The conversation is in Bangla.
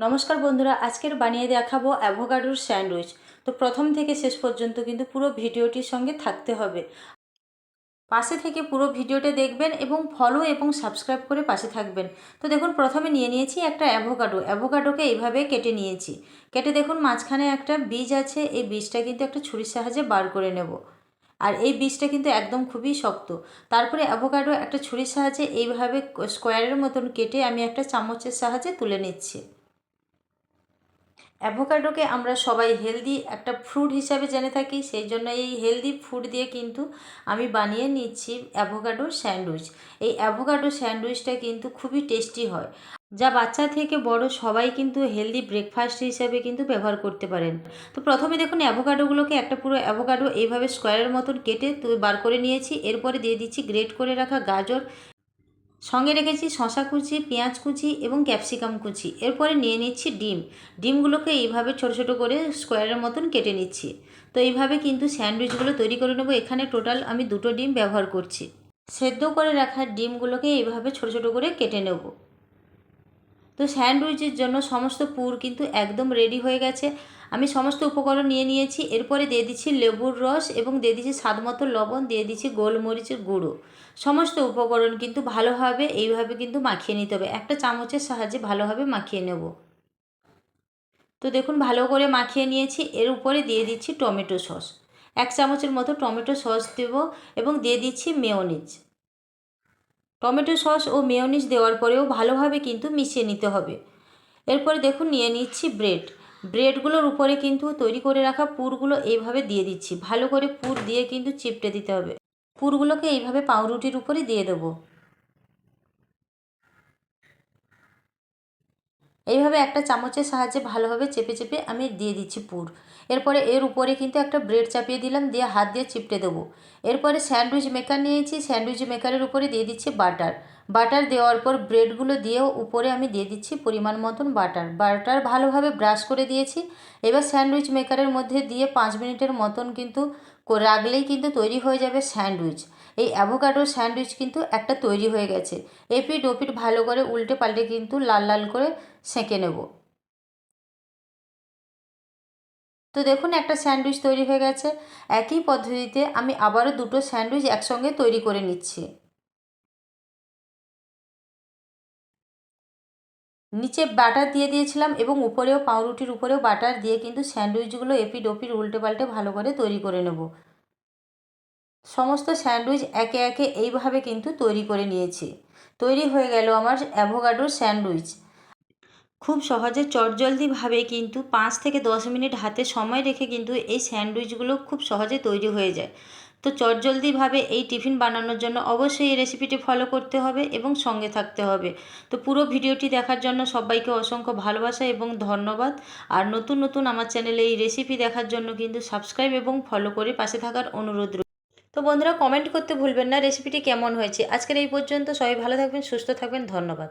নমস্কার বন্ধুরা, আজকের বানিয়ে দেখাবো অ্যাভোকাডোর স্যান্ডউইচ। তো প্রথম থেকে শেষ পর্যন্ত কিন্তু পুরো ভিডিওটির সঙ্গে থাকতে হবে। পাশে থেকে পুরো ভিডিওটা দেখবেন এবং ফলো এবং সাবস্ক্রাইব করে পাশে থাকবেন। তো দেখুন, প্রথমে নিয়ে নিয়েছি একটা অ্যাভোকাডো অ্যাভোকাডোকে এইভাবে কেটে নিয়েছি। কেটে দেখুন, মাঝখানে একটা বীজ আছে, এই বীজটা কিন্তু একটা ছুরির সাহায্যে বার করে নেব। আর এই বীজটা কিন্তু একদম খুবই শক্ত। তারপরে অ্যাভোকাডো একটা ছুরির সাহায্যে এইভাবে স্কোয়ারের মতন কেটে আমি একটা চামচের সাহায্যে তুলে নিচ্ছি। অ্যাভোকাডোকে আমরা সবাই হেলদি একটা ফ্রুট হিসাবে জেনে থাকি, সেই জন্য এই হেলদি ফুড দিয়ে কিন্তু আমি বানিয়ে নিচ্ছি অ্যাভোকাডো স্যান্ডউইচ। এই অ্যাভোকাডো স্যান্ডউইচটা কিন্তু খুবই টেস্টি হয়। যা বাচ্চা থেকে বড় সবাই কিন্তু হেলদি ব্রেকফাস্ট হিসাবে কিন্তু ব্যবহার করতে পারেন। তো প্রথমে দেখুন অ্যাভোকাডোগুলোকে একটা পুরো অ্যাভোকাডো এইভাবে স্কোয়ারের মতন কেটে বার করে নিয়েছি। এরপরে দিয়ে দিচ্ছি গ্রেট করে রাখা গাজর সঙ্গে রেখেছি শশা কুচি, পেঁয়াজ কুচি এবং ক্যাপসিকাম কুচি। এরপরে নিয়ে নিচ্ছি ডিম। ডিমগুলোকে এইভাবে ছোটো ছোটো করে স্কোয়ারের মতন কেটে নিচ্ছি। তো এইভাবে কিন্তু স্যান্ডউইচগুলো তৈরি করে নেব। এখানে টোটাল আমি দুটো ডিম ব্যবহার করছি। সেদ্ধ করে রাখা ডিমগুলোকে এইভাবে ছোটো ছোটো করে কেটে নেব। তো স্যান্ডউইচের জন্য সমস্ত পুর কিন্তু একদম রেডি হয়ে গেছে। আমি সমস্ত উপকরণ নিয়ে নিয়েছি, এরপরে দিয়ে দিচ্ছি লেবুর রস এবং দিয়ে দিচ্ছি স্বাদ মতো লবণ, দিয়ে দিচ্ছি গোলমরিচের গুঁড়ো। সমস্ত উপকরণ কিন্তু ভালোভাবে এইভাবে কিন্তু মাখিয়ে নিতে হবে। একটা চামচের সাহায্যে ভালোভাবে মাখিয়ে নেব। তো দেখুন, ভালো করে মাখিয়ে নিয়েছি, এর উপরে দিয়ে দিচ্ছি টমেটো সস। এক চামচের মতো টমেটো সস দেব এবং দিয়ে দিচ্ছি মেয়নিজ। টমেটো সস ও মেয়নিজ দেওয়ার পরেও ভালোভাবে কিন্তু মিশিয়ে নিতে হবে। এরপরে দেখুন, নিয়ে নিচ্ছি ব্রেড। ব্রেডগুলোর উপরে কিন্তু তৈরি করে রাখা পুরগুলো এইভাবে দিয়ে দিচ্ছি। ভালো করে পুর দিয়ে কিন্তু চিপটে দিতে হবে। পুরগুলোকে এইভাবে পাউরুটির উপরে দিয়ে দেবো। এইভাবে একটা চামচের সাহায্যে ভালোভাবে চেপে চেপে আমি দিয়ে দিচ্ছি পুর। এরপরে এর উপরে কিন্তু একটা ব্রেড চাপিয়ে দিলাম, দিয়ে হাত দিয়ে চিপটে দেবো। এরপরে স্যান্ডউইচ মেকার নিয়েছি, স্যান্ডউইচ মেকারের উপরে দিয়ে দিচ্ছি বাটার। বাটার দেওয়ার পর ব্রেডগুলো দিয়েও উপরে আমি দিয়ে দিচ্ছি পরিমাণ মতন বাটার। বাটার ভালোভাবে ব্রাশ করে দিয়েছি। এবার স্যান্ডউইচ মেকারের মধ্যে দিয়ে পাঁচ মিনিটের মতন কিন্তু রাখলেই কিন্তু তৈরি হয়ে যাবে স্যান্ডউইচ। এই অ্যাভোকাডোর স্যান্ডউইচ কিন্তু একটা তৈরি হয়ে গেছে। এপিট ওপিট ভালো করে উল্টে পাল্টে কিন্তু লাল লাল করে সেঁকে নেব। তো দেখুন, একটা স্যান্ডউইচ তৈরি হয়ে গেছে। একই পদ্ধতিতে আমি আবারও দুটো স্যান্ডউইচ একসঙ্গে তৈরি করে নিচ্ছি। নিচে বাটার দিয়ে দিয়েছিলাম এবং উপরেও পাউরুটির উপরেও বাটার দিয়ে কিন্তু স্যান্ডউইচগুলো এপিট ওপিট উল্টে পাল্টে ভালো করে তৈরি করে নেব। সমস্ত স্যান্ডউইচ একে একে এইভাবে কিন্তু তৈরি করে নিয়েছি। তৈরি হয়ে গেল আমার অ্যাভোকাডোর স্যান্ডউইচ। খুব সহজে চটজলদিভাবে কিন্তু পাঁচ থেকে দশ মিনিট হাতে সময় রেখে কিন্তু এই স্যান্ডউইচগুলো খুব সহজে তৈরি হয়ে যায়। তো চটজলদিভাবে এই টিফিন বানানোর জন্য অবশ্যই এই রেসিপিটি ফলো করতে হবে এবং সঙ্গে থাকতে হবে। তো পুরো ভিডিওটি দেখার জন্য সবাইকে অসংখ্য ভালোবাসা এবং ধন্যবাদ। আর নতুন নতুন আমার চ্যানেলে এই রেসিপি দেখার জন্য কিন্তু সাবস্ক্রাইব এবং ফলো করে পাশে থাকার অনুরোধ তো বন্ধুরা কমেন্ট করতে ভুলবেন না রেসিপিটি কেমন হয়েছে? আজকের এই পর্যন্ত সবাই ভালো থাকবেন, সুস্থ থাকবেন, ধন্যবাদ।